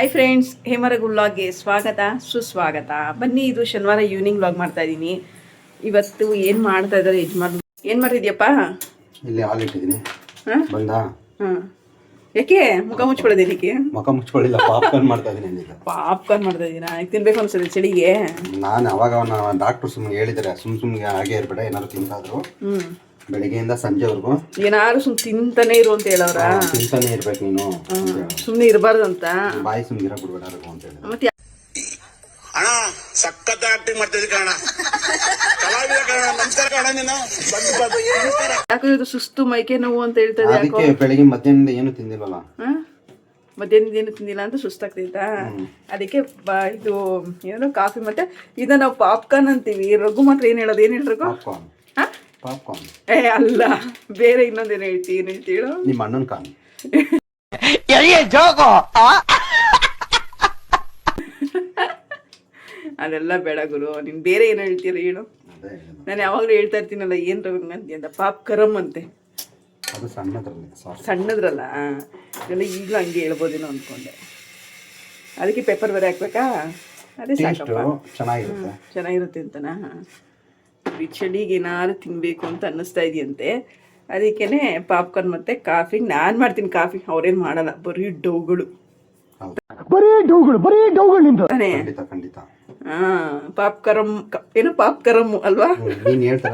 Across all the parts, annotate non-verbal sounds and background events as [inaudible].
Hi friends ಹೇಮರಗ್ ವ್ಲಾಗ್ಗೆ ಸ್ವಾಗತ ಸುಸ್ವಾಗತ. ಬನ್ನಿ ಇದು ಶನಿವಾರ ಈವ್ನಿಂಗ್ ವ್ಲಾಗ್ ಮಾಡ್ತಾ ಇದ್ದೀನಿ ಇವತ್ತು ಏನು ಮಾಡ್ತಾ ಇದ್ದಾರೆ ಯಜಮಾನ್? ಏನು ಮಾಡ್ತಿದ್ಯಪ್ಪ? ಇಲ್ಲಿ ಹಾಲು ಇಟ್ಟಿದ್ದೀನಿ. ಬಂದ? ಹಾಂ. ಯಾಕೆ? ಮುಖ ಮುಚ್ಕೊಳ್ಳೋದೇನಕ್ಕೆ ಮುಖ ಮುಚ್ಕೊಳ್ಳಿಲ್ಲ ಪಾಪ್ಕಾರ್ನ್ ಮಾಡ್ತಾ ಇದ್ದೀನಿ ಪಾಪ್ಕಾರ್ನ್ ಮಾಡ್ತಾ ಇದ್ದೀರಾ ಈಗ ತಿನ್ಬೇಕು ಅನ್ಸುತ್ತೆ ಚಳಿಗೆ? ನಾನು ಅವಾಗ ಅವನ ಡಾಕ್ಟ್ರು ಸುಮ್ಮನೆ ಹೇಳಿದ್ದಾರೆ ಸುಮ್ ಸುಮ್ಮನೆ ಹಾಗೆ ಇರ್ಬೇಡ ಏನಾದ್ರು ತಿಂತಾದ್ರು ಹ್ಞೂ ಬೆಳಿಗ್ಗೆಯಿಂದ ಸಂಜೆವರೆಗೂ. ಏನಾದ್ರು ಸುಮ್ ತಿಂತಾನೆ ಇರು ಅಂತ ಹೇಳವ್ರ? ತಿಂತಾನೆ ಇರ್ಬೇಕು ನೀನು. ಸುಮ್ನೆ ಇರಬಾರ್ದು ಅಂತ. ಬಾಯಿ ಸುಮ್ಮನಿರ ಬಿಡ್ಬೇಡ ರಘು ಅಂತ ಹೇಳಿ ಮತ್ತೆ ಅಣ್ಣ ಸಖತ್ ಆಕ್ಟಿಂಗ್ ಮಾಡ್ತಿದ್ದೆ ಕಣ ಕಲಾವಿದ ಕಣ ನಮಸ್ಕಾರ ಕಣ ನೀನು ಯಾಕೋ ಇದು ಸುಸ್ತು ಮೈಕೆ ನೋವು ಅಂತ ಹೇಳ್ತದೆ ಯಾಕೋ? ಅದಕ್ಕೆ ಬೆಳಿಗ್ಗೆ ಮಧ್ಯಾಹ್ನದಿಂದ ಏನು ತಿಂದಿಲ್ಲಲ್ಲ? ಹಾಂ? ಮಧ್ಯಾಹ್ನದ ಏನು ತಿಂದಿಲ್ಲ ಅಂತ ಸುಸ್ತಾಗ್ತಿತ್ತಾ ಅದಕ್ಕೆ ಬ ಇದು ಏನು ಕಾಫಿ ಮತ್ತೆ ಇದನ್ನ ನಾವು ಪಾಪ್ಕಾರ್ನ್ ಅಂತೀವಿ. ರಘು ಮಾತ್ರ ಏನು ಹೇಳೋದು? ಏನ್ ಹೇಳಿ ರಘು? ಪಾಪ್ಕಾರ್ನ್ ಪಾಪ್ಕಾರ್ನ್ ಏ ಅಲ್ಲ. ಬೇರೆ ಇನ್ನೊಂದೇನು ಹೇಳ್ತಿ? ಏನು ಹೇಳ್ತಿ ಹೇಳು? ನಿಮ್ಮ ಅಣ್ಣನ ಕಾನ್. ಅದೆಲ್ಲ ಬೇಡ ಗುರು. ನೀನು ಬೇರೆ ಏನು ಹೇಳ್ತೀರ ಹೇಳು. ಅದೇ ಹೇಳಿದ್ದು. ನಾನು ಯಾವಾಗಲೂ ಹೇಳ್ತಾ ಇರ್ತೀನಲ್ಲ ಏನು ಅಂತೀಯ ಅಂತ? ಪಾಪ್ ಕರಮ್ ಅಂತೆ. ಅದು ಸಣ್ಣದ್ರಲ್ಲಿ ಸಾರಿ ಸಣ್ಣದ್ರಲ್ಲ ಇದೆಲ್ಲ ಈಗಲೂ ಹಂಗೆ ಹೇಳ್ಬೋದೇನೋ ಅಂದ್ಕೊಂಡೆ ಅದಕ್ಕೆ ಪೆಪ್ಪರ್ ಬೇರೆ ಹಾಕ್ಬೇಕಾ? ಅದೇ ಟೇಸ್ಟು ಚೆನ್ನಾಗಿರುತ್ತೆ. ಚೆನ್ನಾಗಿರುತ್ತೆ ಅಂತನಾ? ಈ ಚಳಿಗೆ ಏನಾದ್ರು ತಿನ್ನಬೇಕು ಅಂತ ಅನ್ನಿಸ್ತಾ ಇದೆಯಂತೆ. ಅದಕ್ಕೇ ಪಾಪ್ಕಾರ್ನ್ ಮತ್ತು ಕಾಫಿ ನಾನು ಮಾಡ್ತೀನಿ ಕಾಫಿ ಅವ್ರೇನು ಮಾಡಲ್ಲ ಬರೀ ಡೌಗಳು. ಹೌದು ಡೌಗಳು ಖಂಡಿತ ಖಂಡಿತ. ಪಾಪ್ ಪಾಪ್ಕರಮ್ ಕ- ಏನು ಪಾಪ್ಕರಮ್ ಅಲ್ವಾ. ನೀನ್ ಹೇಳ್ತಾ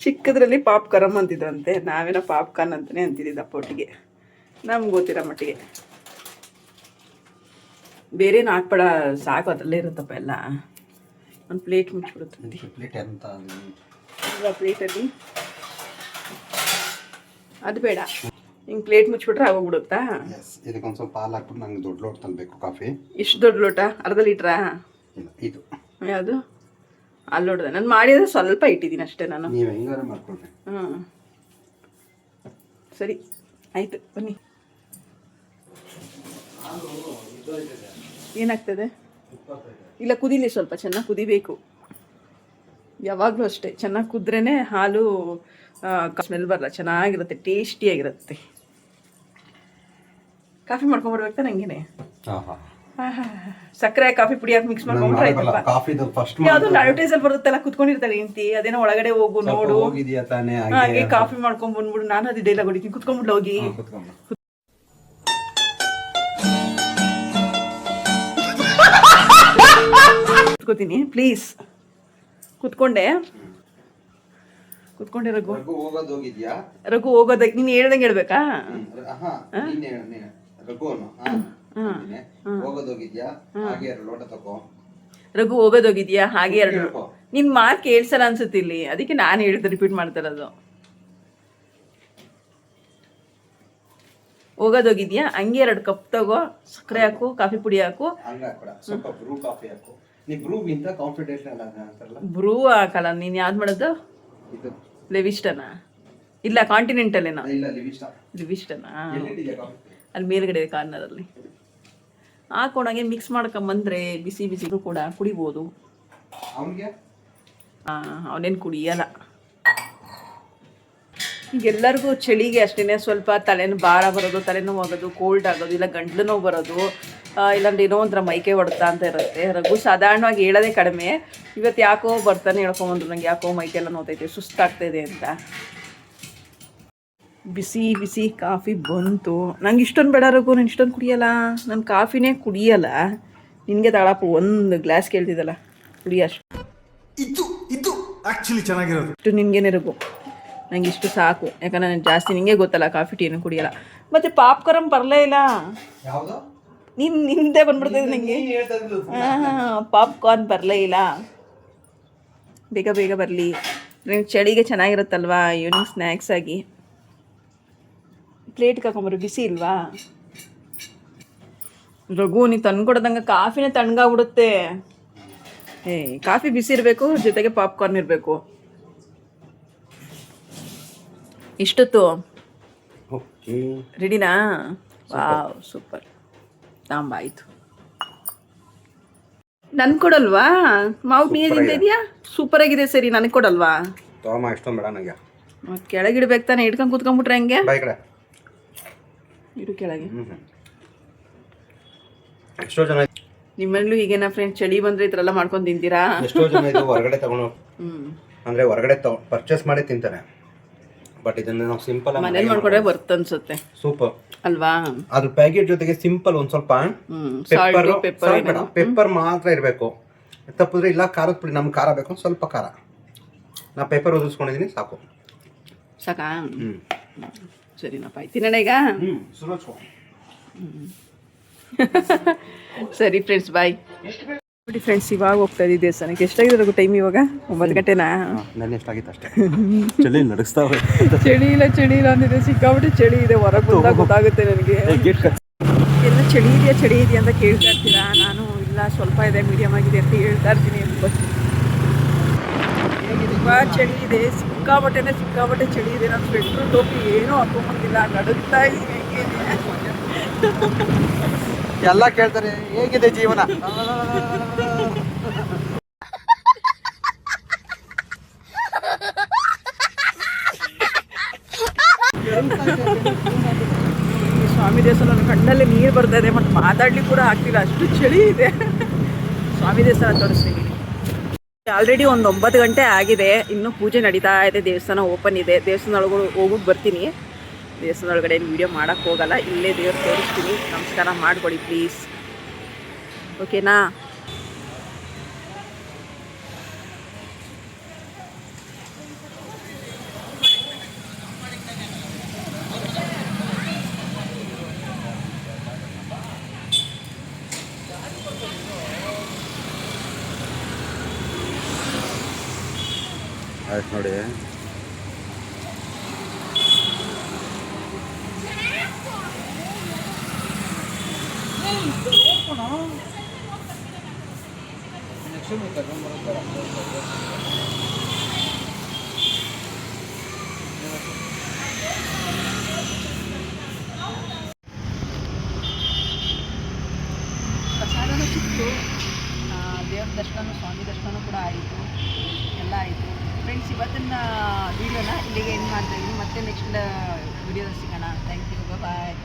ಚಿಕ್ಕದ್ರಲ್ಲಿ ಪಾಪ್ಕರಮ್ ಅಂತಿದ್ರಂತೆ ನಾವೇನೋ ಪಾಪ್ಕಾರ್ನ್ ಅಂತಲೇ ಅಂತಿದ್ದ ಪೊಟ್ಟಿಗೆ. ನಮ್ಗೆ ಗೊತ್ತಿರೋ ಮಟ್ಟಿಗೆ. ಬೇರೆ ಹಾಕ್ಬೇಡ ಸಾಕು ಅದರಲ್ಲೇ ಇರುತ್ತಪ್ಪ ಎಲ್ಲ. ಒಂದು ಪ್ಲೇಟ್ ಮುಚ್ಚಿಬಿಡುತ್ತೆ. ಪ್ಲೇಟ್ ಎಂತ ಪ್ಲೇಟಲ್ಲಿ ಅದು ಬೇಡ. ಹಿಂಗೆ ಪ್ಲೇಟ್ ಮುಚ್ಚಿಬಿಟ್ರೆ ಆಗೋಗ್ಬಿಡುತ್ತಾ? ಇದಕ್ಕೊಂದು ಸ್ವಲ್ಪ ಹಾಲು ಹಾಕ್ಬಿಟ್ಟು ನಂಗೆ ದೊಡ್ಡ ಲೋಟ ತಲ್ಬೇಕು ಕಾಫಿ ಇಷ್ಟು ದೊಡ್ಡ ಲೋಟ? ಅರ್ಧ ಲೀಟ್ರಾ? ಇದು. ಯಾವುದು ಅಲ್ಲಿ ನೋಡಿದೆ. ನಾನು ಮಾಡಿದ್ರೆ ಸ್ವಲ್ಪ ಇಟ್ಟಿದ್ದೀನಿ ಅಷ್ಟೇ ನಾನು. ನೀವು ಹೆಂಗಾರ ಮಾಡ್ಕೊಳ್ರಿ. ಹ್ಞೂ ಸರಿ ಆಯಿತು ಬನ್ನಿ. ಏನಾಗ್ತದೆ? ಇಲ್ಲ ಕುದೀಲಿ ಸ್ವಲ್ಪ ಚೆನ್ನಾಗಿ ಕುದಿಬೇಕು. ಯಾವಾಗಲೂ ಅಷ್ಟೇ ಚೆನ್ನಾಗಿ ಕುದ್ರೇ ಹಾಲು ಸ್ಮೆಲ್ ಬರಲ್ಲ ಚೆನ್ನಾಗಿರುತ್ತೆ ಟೇಸ್ಟಿಯಾಗಿರುತ್ತೆ. ಕಾಫಿ ಮಾಡ್ಕೊಂಡ್ಬರ್ಬೇಕಾ ನಂಗೇನೆ ಸಕ್ಕರೆ ಕಾಫಿ ಪುಡಿ ಹಾಕಿ ಮಿಕ್ಸ್ ಮಾಡ್ಕೊಂಡ್ರೆ ಯಾವ್ದೋ ಅಡ್ವರ್ಟೈಸಲ್ಲಿ ಬರುತ್ತಲ್ಲ ಕುತ್ಕೊಂಡಿರ್ತಾರೆ ಹೆಂಡತಿ ಅದೇನೋ ಒಳಗಡೆ ಹೋಗು ನೋಡು. ಹಾಗೆ ಹಾಗೆ ಕಾಫಿ ಮಾಡ್ಕೊಂಡ್ ಬಂದ್ಬಿಡು ನಾನು ಅದು ಡೈಲಾಗ್ ಹೊಡಿತೀನಿ ಕುತ್ಕೊಂಡ್ಬಿಟ್ಟು ಹೋಗಿ. ಕುತ್ಕೋತೀನಿ ಪ್ಲೀಸ್ ಕುತ್ಕೊಂಡೆ. ಕುತ್ಕೊಂಡೆ ರಘು. ರಘು ಹೋಗೋದು ನೀನು ಹೇಳ್ದಂಗೆ ಹೇಳ್ಬೇಕಾ. ರಘು ಹೋಗೋದೋಗಿದ್ಯಾ ಹಾಗೆ ಎರಡು. ನಿನ್ ಮಾತು ಕೇಳ್ಸಲ್ಲ ಅನ್ಸುತ್ತೆ ಇಲ್ಲಿ. ಅದಕ್ಕೆ ನಾನು ಹೇಳಿದ್ದು ರಿಪೀಟ್ ಮಾಡ್ತಿರೋದು ಹೋಗೋದೋಗಿದ್ಯಾ ಹಂಗೆ ಎರಡು ಕಪ್ ತಗೋ. ಸಕ್ಕರೆ ಹಾಕು ಕಾಫಿ ಪುಡಿ ಹಾಕು. ಬ್ರೂ ಇಂತ ಬ್ರೂ ಹಾಕಲ್ಲ ನೀನು ಯಾವ್ದು ಮಾಡೋದು? ಇದು. ಲೆವಿಸ್ಟನಾ ಇಲ್ಲ ಕಾಂಟಿನೆಂಟಲ್ ಇಲ್ಲ ಲಿವಿಷ್ಟ ಅಲ್ಲಿ ಎಲ್ಲಿಟ್ಟಿದ್ಯಾ ಕಾಫಿ ಅಲ್ಲಿ ಮೇಲ್ಗಡೆ ಹಾಕೊಂಡಂಗೆ ಮಿಕ್ಸ್ ಮಾಡ್ಕೊಂಬಂದ್ರೆ ಬಿಸಿ ಬಿಸಿ ಕೂಡ ಕುಡಿಬೋದು. ಅವನಿಗೆ? ಅವನೇನು ಕುಡಿಯಲ್ಲ. ಈಗ ಎಲ್ಲರಿಗೂ ಚಳಿಗೆ ಅಷ್ಟೇ ಸ್ವಲ್ಪ ತಲೆನೋ ಭಾರ ಬರೋದು ತಲೆನೋವು ಆಗೋದು ಕೋಲ್ಡ್ ಆಗೋದು ಇಲ್ಲ ಗಂಟ್ಲು ನೋವು ಬರೋದು. ಇಲ್ಲಾಂದ್ರೆ ಏನೋ ಒಂಥರ ಮೈಕೆ ಹೊಡ್ತಾ ಅಂತ ಇರುತ್ತೆ. ರಘು ಸಾಧಾರಣವಾಗಿ ಹೇಳೋದೇ ಕಡಿಮೆ. ಇವತ್ತು ಯಾಕೋ ಬರ್ತಾನೆ ಹೇಳ್ಕೊಂಬಂದ್ರು ನಂಗೆ ಯಾಕೋ ಮೈಕೆಲ್ಲ ನೋತೈತೆ. ಸುಸ್ತಾಗ್ತಾಯಿದೆ ಅಂತ. ಬಿಸಿ ಬಿಸಿ ಕಾಫಿ ಬಂತು. ನಂಗೆ ಇಷ್ಟೊಂದು ಬೇಡ ರಘು. ನಾನು ಇಷ್ಟೊಂದು ಕುಡಿಯಲ್ಲ? ನಾನು ಕಾಫಿನೇ ಕುಡಿಯಲ್ಲ. ನಿನಗೆ ತಾಳಪ್ಪ ಒಂದು ಗ್ಲಾಸ್ ಕೇಳ್ತಿದ್ದಲ್ಲ. ಕುಡಿಯಷ್ಟು ಇದು ಇದು ಆಕ್ಚುಲಿ ಚೆನ್ನಾಗಿರೋದು. ಇಷ್ಟು ನಿನಗೇನೆ ರಘು. ನಂಗೆ ಇಷ್ಟು ಸಾಕು. ಯಾಕಂದ್ರೆ ನಾನು ಜಾಸ್ತಿ ನಿಂಗೆ ಗೊತ್ತಲ್ಲ ಕಾಫಿ ಟೀನು ಕುಡಿಯಲ್ಲ. ಮತ್ತೆ ಪಾಪ್ಕಾರ್ನ್ ಬರಲೇ ಇಲ್ಲ. ಯಾವ್ದು? ನಿನ್ ನಿಂದೆ ಬಂದ್ಬಿಡ್ತದೆ ನನಗೆ ಪಾಪ್ಕಾರ್ನ್ ಬರಲೇ ಇಲ್ಲ. ಬೇಗ ಬೇಗ ಬರಲಿ. ಚಳಿಗೆ ಚೆನ್ನಾಗಿರುತ್ತಲ್ವಾ ಈವ್ನಿಂಗ್ ಸ್ನ್ಯಾಕ್ಸ್ ಆಗಿ? ಪ್ಲೇಟ್ ಹಾಕೊಂಬರು ಬಿಸಿ ಇಲ್ವಾ? ರಘು ನೀ ತಂದ್ಕೊಡ್ದಂಗೆ ಕಾಫಿನೇ ತಣ್ಣಗಾಗ್ಬಿಡುತ್ತೆ. ಏ ಕಾಫಿ ಬಿಸಿ ಇರಬೇಕು ಜೊತೆಗೆ ಪಾಪ್ಕಾರ್ನ್ ಇರಬೇಕು. ಇಷ್ಟೊತ್ತು. ರೆಡಿನಾ ವಾವ್ ಸೂಪರ್ ತಾಂಬ ಆಯಿತು ನನ್ ಕೊಡಲ್ವಾ? ಮಾವು ನೀ ತಿಂತಿದ್ಯಾ ಸೂಪರ್ ಆಗಿದೆ ಸರಿ ನನಗೆ ಕೊಡಲ್ವಾ? ತೋಮ ಇಷ್ಟೊಂದು ಬೇಡ ನನಗೆ ಮತ್ತೆ ಕೆಳಗಿಡ್ಬೇಕು ತಾನೆ ಇಟ್ಕೊಂಡು ಕುತ್ಕೊಂಡ್ಬಿಟ್ರೆ ಹೆಂಗೆ? ಕಡೆ. ಇಡು ಕೆಳಗೆ. ಎಷ್ಟೋ ಜನ ನಿಮ್ಮಲ್ಲೂ ಈಗೇನ ಫ್ರೆಂಡ್ ಚಳಿ ಬಂದ್ರೆ ಈ ಥರ ಎಲ್ಲ ಮಾಡ್ಕೊಂಡು ತಿಂತೀರಾ? ಎಷ್ಟೋ ಜನ ಇದು ಹೊರಗಡೆ ತಗೊಂಡು ಹ್ಮ್. ಅಂದ್ರೆ ಹೊರಗಡೆ ಪರ್ಚೇಸ್ ಮಾಡಿ ತಿಂತಾರೆ. ಬಟ್ ಇದನ್ನ ನಾವು ಸಿಂಪಲ್ ಮನೇಲಿ ಮಾಡ್ಕೊಂಡ್ರೆ ಬರ್ತ ಅನ್ಸುತ್ತೆ ಸೂಪರ್ ಅಲ್ವಾ? ಅದ್ರ ಪ್ಯಾಕೆಟ್ ಜೊತೆಗೆ ಸಿಂಪಲ್ ಒಂದ್ ಸ್ವಲ್ಪ ಪೆಪ್ಪರ್ ಪೆಪ್ಪರ್ ಮಾತ್ರ ಇರಬೇಕು. ತಪ್ಪಿದ್ರೆ ಇಲ್ಲ ಖಾರದ ಪುಡಿ ನಮ್ಗೆ ಖಾರ ಬೇಕು ಸ್ವಲ್ಪ ಖಾರ. ನಾ ಪೇಪರ್ ಒದಿಸ್ಕೊಂಡಿದ್ದೀನಿ ಸಾಕು. ಸಾಕಾ? ಸರಿನಪ್ಪ ತಿನ್ನೋಣ ಈಗ? [laughs] ಸರಿ ಫ್ರೆಂಡ್ಸ್ ಬಾಯ್ ನೋಡಿ ಫ್ರೆಂಡ್ಸ್ ಇವಾಗ ಹೋಗ್ತಾ ಇದ್ದೀವಿ ದೇವಸ್ಥಾನಕ್ಕೆ ಎಷ್ಟಾಗಿದೆ ಟೈಮ್ ಇವಾಗ? ಒಂಬತ್ತು ಗಂಟೆನಾ? ನನ್ನ ಎಷ್ಟಾಗಿತ್ತು ಅಷ್ಟೇ. ಚಳಿ ನಡೆಸ್ತಾವೆ ಚಳಿ ಇಲ್ಲ ಚಳಿ ಇಲ್ಲ ಅಂದಿದೆ. ಸಿಕ್ಕಾಬಿಟ್ಟು ಚಳಿ ಇದೆ. ಹೊರಗೆ ಬಂದಾಗ ಗೊತ್ತಾಗುತ್ತೆ ನನಗೆ. ಎಲ್ಲ ಚಳಿ ಇದೆಯಾ ಚಳಿ ಇದೆಯಾ ಅಂತ ಕೇಳ್ತಾ ಇರ್ತೀರಾ? ನಾನು ಇಲ್ಲ ಸ್ವಲ್ಪ ಇದೆ ಮೀಡಿಯಮ್ ಆಗಿದೆ ಅಂತ ಹೇಳ್ತಾ ಇರ್ತೀನಿ. ಬಸ್. ತುಂಬ ಚಳಿ ಇದೆ. ಸಿಕ್ಕಾಬಟ್ಟೆನೆ ಸಿಕ್ಕಾಬಟ್ಟೆ ಚಳಿ ಇದೆ. ನಾನು ಸ್ವೆಟ್ರು ಟೋಪಿ ಏನೂ ಹಾಕೊಂಬಂದಿಲ್ಲ ನಡುಗ್ತಾ ಇದ್ದೀನಿ. ಎಲ್ಲ ಕೇಳ್ತಾರೆ, ಹೇಗಿದೆ ಜೀವನ? ಸ್ವಾಮಿ ದೇವಸ್ಥಾನ ನನ್ನ ಕಣ್ಣಲ್ಲಿ ನೀರು ಬರ್ತಾ ಇದೆ ಮತ್ತು ಮಾತಾಡ್ಲಿಕ್ಕೆ ಕೂಡ ಆಗ್ತಿಲ್ಲ. ಅಷ್ಟು ಚಳಿ ಇದೆ. ಸ್ವಾಮಿ ದೇವಸ್ಥಾನ ತೋರಿಸ್ತೀನಿ. ಆಲ್ರೆಡಿ ಒಂದು ಒಂಬತ್ತು ಗಂಟೆ ಆಗಿದೆ. ಇನ್ನೂ ಪೂಜೆ ನಡೀತಾ ಇದೆ, ದೇವಸ್ಥಾನ ಓಪನ್ ಇದೆ. ದೇವಸ್ಥಾನ ಒಳಗಡೆ ಹೋಗಿ ಬರ್ತೀನಿ. ದೇವಸ್ಥಾನ ಒಳಗಡೆ ಏನು ವೀಡಿಯೋ ಮಾಡೋಕ್ಕೆ ಹೋಗಲ್ಲ, ಇಲ್ಲೇ ದೇವ್ರು ತೋರಿಸ್ತೀನಿ. ನಮಸ್ಕಾರ ಮಾಡಿಕೊಡಿ ಪ್ಲೀಸ್ ಓಕೆನಾ ಆಯ್ತು ನೋಡಿ. ಪ್ರಸಾದನೂ ಸಿಕ್ತು ದೇವ್ರ ದರ್ಶನ ಸ್ವಾಮಿ ದರ್ಶನ ಕೂಡ ಆಯಿತು ಎಲ್ಲ ಆಯಿತು ಫ್ರೆಂಡ್ಸ್ ಇವತ್ತಿನ ವೀಡಿಯೋನ ಇಲ್ಲಿಗೆ ಎಂಡ್ ಮಾಡ್ತಾ ಇದ್ದೀನಿ ಮತ್ತೆ ನೆಕ್ಸ್ಟ್ ವಿಡಿಯೋದಲ್ಲಿ ಸಿಗೋಣ ಥ್ಯಾಂಕ್ ಯು ಬಾಯ್